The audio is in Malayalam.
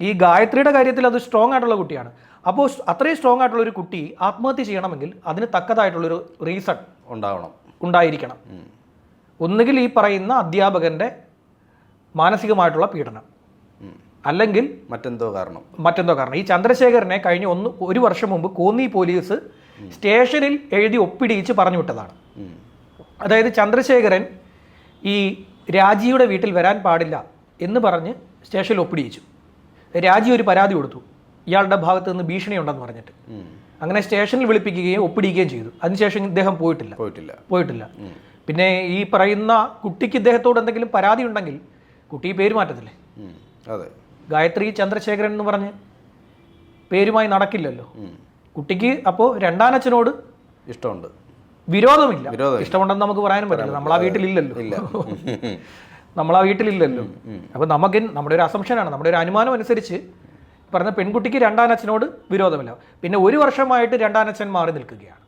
ഈ ഗായത്രിയുടെ കാര്യത്തിൽ അത് സ്ട്രോങ് ആയിട്ടുള്ള കുട്ടിയാണ്. അപ്പോൾ അത്രയും സ്ട്രോങ് ആയിട്ടുള്ള ഒരു കുട്ടി ആത്മഹത്യ ചെയ്യണമെങ്കിൽ അതിന് തക്കതായിട്ടുള്ളൊരു റീസൺ ഉണ്ടാവണം. ഉണ്ടായിരിക്കണം. ഒന്നുകിൽ ഈ പറയുന്ന അധ്യാപകന്റെ മാനസികമായിട്ടുള്ള പീഡനം. അല്ലെങ്കിൽ മറ്റെന്തോ കാരണം. മറ്റെന്തോ കാരണം. ഈ ചന്ദ്രശേഖരനെ കഴിഞ്ഞ ഒന്ന് ഒരു വർഷം മുമ്പ് കോന്നി പോലീസ് സ്റ്റേഷനിൽ എഴുതി ഒപ്പിടിയിച്ച് പറഞ്ഞു വിട്ടതാണ്. അതായത് ചന്ദ്രശേഖരൻ ഈ രാജിയുടെ വീട്ടിൽ വരാൻ പാടില്ല എന്ന് പറഞ്ഞ് സ്റ്റേഷനിൽ ഒപ്പിടിയിച്ചു. രാജി ഒരു പരാതി കൊടുത്തു. ഇയാളുടെ ഭാഗത്ത് നിന്ന് ഭീഷണി ഉണ്ടെന്ന് പറഞ്ഞിട്ട് അങ്ങനെ സ്റ്റേഷനിൽ വിളിപ്പിക്കുകയും ഒപ്പിടിക്കുകയും ചെയ്തു. അതിനുശേഷം ഇദ്ദേഹം പോയിട്ടില്ല. പോയിട്ടില്ല. പോയിട്ടില്ല. പിന്നെ ഈ പറയുന്ന കുട്ടിക്ക് ഇദ്ദേഹത്തോട് എന്തെങ്കിലും പരാതി ഉണ്ടെങ്കിൽ കുട്ടി പേര് മാറ്റത്തില്ലേ? അതെ. ഗായത്രി ചന്ദ്രശേഖരൻ എന്ന് പറഞ്ഞ് പേരുമായി നടക്കില്ലല്ലോ. കുട്ടിക്ക് അപ്പോൾ രണ്ടാനച്ഛനോട് ഇഷ്ടമുണ്ട്. വിരോധമില്ല. ഇഷ്ടമുണ്ടെന്ന് നമുക്ക് പറയാനും പറ്റില്ല. നമ്മൾ ആ വീട്ടിലില്ലല്ലോ. ഇല്ല. നമ്മൾ ആ വീട്ടിലില്ലല്ലോ അപ്പോൾ നമുക്ക് നമ്മുടെ ഒരു അസംഷനാണ് നമ്മുടെ ഒരു അനുമാനം അനുസരിച്ച് പറഞ്ഞ പെൺകുട്ടിക്ക് രണ്ടാനച്ഛനോട് വിരോധമില്ല. പിന്നെ ഒരു വർഷമായിട്ട് രണ്ടാനച്ഛൻ മാറി നിൽക്കുകയാണ്.